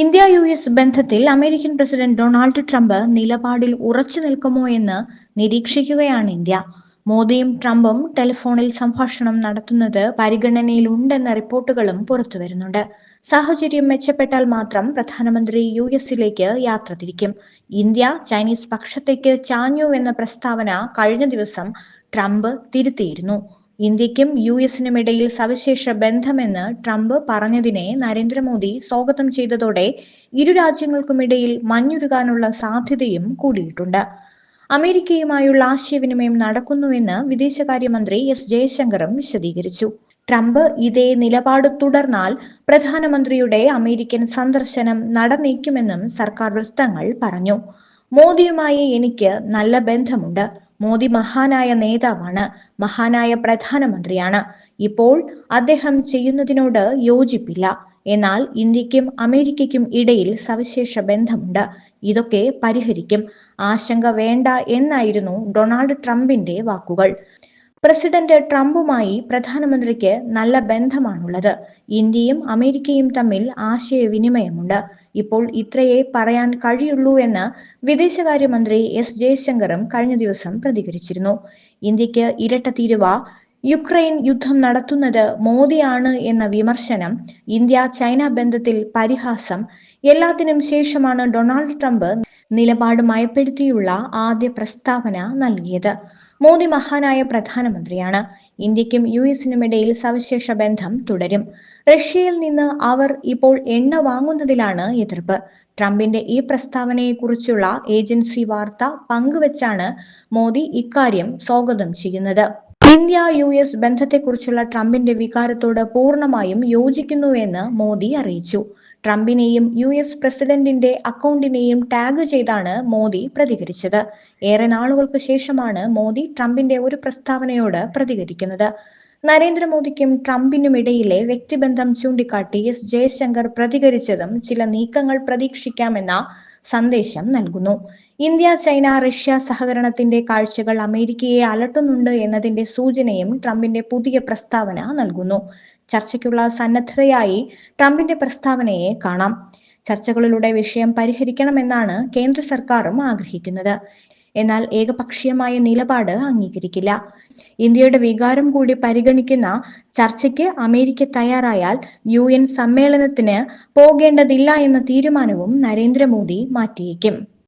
India U S ബന്ധത്തിൽ American president Donald Trump നിലപാടിൽ ഉറച്ചു നിൽക്കുമോ എന്ന് നിരീക്ഷിക്കുകയാണ് ഇന്ത്യ. മോദിയും ട്രംപും ടെലിഫോണിൽ സംഭാഷണം നടത്തുന്നത് പരിഗണനയിലുണ്ടെന്ന റിപ്പോർട്ടുകളും പുറത്തുവരുന്നുണ്ട് സാഹചര്യം മെച്ചപ്പെട്ടാൽ മാത്രം പ്രധാനമന്ത്രി യു എസിലേക്ക് യാത്ര തിരിക്കും. ഇന്ത്യ ചൈനീസ് പക്ഷത്തേക്ക് ചാഞ്ഞുവെന്ന പ്രസ്താവന കഴിഞ്ഞ ദിവസം ട്രംപ് തിരുത്തിയിരുന്നു. ഇന്ത്യക്കും യു എസിനും ഇടയിൽ സവിശേഷ ബന്ധമെന്ന് ട്രംപ് പറഞ്ഞതിനെ നരേന്ദ്രമോദി സ്വാഗതം ചെയ്തതോടെ ഇരു രാജ്യങ്ങൾക്കുമിടയിൽ മഞ്ഞുരുകാനുള്ള സാധ്യതയും കൂടിയിട്ടുണ്ട്. അമേരിക്കയുമായുള്ള ആശയവിനിമയം നടക്കുന്നുവെന്ന് വിദേശകാര്യമന്ത്രി എസ് ജയശങ്കറും വിശദീകരിച്ചു. ട്രംപ് ഇതേ നിലപാട് തുടർന്നാൽ പ്രധാനമന്ത്രിയുടെ അമേരിക്കൻ സന്ദർശനം നടന്നേക്കുമെന്നും സർക്കാർ വൃത്തങ്ങൾ പറഞ്ഞു. മോദിയുമായി എനിക്ക് നല്ല ബന്ധമുണ്ട്. മോദി മഹാനായ നേതാവാണ് മഹാനായ പ്രധാനമന്ത്രിയാണ്. ഇപ്പോൾ അദ്ദേഹം ചെയ്യുന്നതിനോട് യോജിപ്പില്ല. എന്നാൽ ഇന്ത്യക്കും അമേരിക്കയ്ക്കും ഇടയിൽ സവിശേഷ ബന്ധമുണ്ട്. ഇതൊക്കെ പരിഹരിക്കും. ആശങ്ക വേണ്ട എന്നായിരുന്നു ഡൊണാൾഡ് ട്രംപിന്റെ വാക്കുകൾ. പ്രസിഡന്റ് ട്രംപുമായി പ്രധാനമന്ത്രിക്ക് നല്ല ബന്ധമാണുള്ളത്. ഇന്ത്യയും അമേരിക്കയും തമ്മിൽ ആശയവിനിമയമുണ്ട്. ഇപ്പോൾ ഇത്രയേ പറയാൻ കഴിയുള്ളൂ എന്ന് വിദേശകാര്യമന്ത്രി എസ് ജയശങ്കറും കഴിഞ്ഞ ദിവസം പ്രതികരിച്ചിരുന്നു. ഇന്ത്യയ്ക്ക് ഇരട്ട തീരുവ യുക്രൈൻ യുദ്ധം നടത്തുന്നത് മോദിയാണ് എന്ന വിമർശനം ഇന്ത്യ ചൈന ബന്ധത്തിൽ പരിഹാസം എല്ലാത്തിനും ശേഷമാണ് ഡൊണാൾഡ് ട്രംപ് നിലപാട് മയപ്പെടുത്തിയുള്ള ആദ്യ പ്രസ്താവന നൽകിയത്. മോദി മഹാനായ പ്രധാനമന്ത്രിയാണ്. ഇന്ത്യക്കും യു എസിനും ഇടയിൽ സവിശേഷ ബന്ധം തുടരും. റഷ്യയിൽ നിന്ന് അവർ ഇപ്പോൾ എണ്ണ വാങ്ങുന്നതിലാണ് എതിർപ്പ്. ട്രംപിന്റെ ഈ പ്രസ്താവനയെക്കുറിച്ചുള്ള ഏജൻസി വാർത്ത പങ്കുവച്ചാണ് മോദി ഇക്കാര്യം സ്വാഗതം ചെയ്യുന്നത്. ഇന്ത്യ യു എസ് ബന്ധത്തെക്കുറിച്ചുള്ള ട്രംപിന്റെ വികാരത്തോട് പൂർണമായും യോജിക്കുന്നുവെന്ന് മോദി അറിയിച്ചു. ട്രംപിനെയും യു എസ് പ്രസിഡന്റിന്റെ അക്കൗണ്ടിനെയും ടാഗ് ചെയ്താണ് മോദി പ്രതികരിച്ചത്. ഏറെ നാളുകൾക്ക് ശേഷമാണ് മോദി ട്രംപിന്റെ ഒരു പ്രസ്താവനയോട് പ്രതികരിക്കുന്നത്. നരേന്ദ്രമോദിക്കും ട്രംപിനും ഇടയിലെ വ്യക്തിബന്ധം ചൂണ്ടിക്കാട്ടി എസ് ജയശങ്കർ പ്രതികരിച്ചതും ചില നീക്കങ്ങൾ പ്രതീക്ഷിക്കാമെന്ന സന്ദേശം നൽകുന്നു. ഇന്ത്യ ചൈന റഷ്യ സഹകരണത്തിന്റെ കാഴ്ചകൾ അമേരിക്കയെ അലട്ടുന്നുണ്ട് എന്നതിന്റെ സൂചനയും ട്രംപിന്റെ പുതിയ പ്രസ്താവന നൽകുന്നു. ചർച്ചയ്ക്കുള്ള സന്നദ്ധതയായി ട്രംപിന്റെ പ്രസ്താവനയെ കാണാം. ചർച്ചകളിലൂടെ വിഷയം പരിഹരിക്കണമെന്നാണ് കേന്ദ്ര സർക്കാരും ആഗ്രഹിക്കുന്നത്. എന്നാൽ ഏകപക്ഷീയമായ നിലപാട് അംഗീകരിക്കില്ല. ഇന്ത്യയുടെ വികാരം കൂടി പരിഗണിക്കുന്ന ചർച്ചയ്ക്ക് അമേരിക്ക തയ്യാറായാൽ യു എൻ സമ്മേളനത്തിന് പോകേണ്ടതില്ല എന്ന തീരുമാനവും നരേന്ദ്രമോദി മാറ്റിയേക്കും.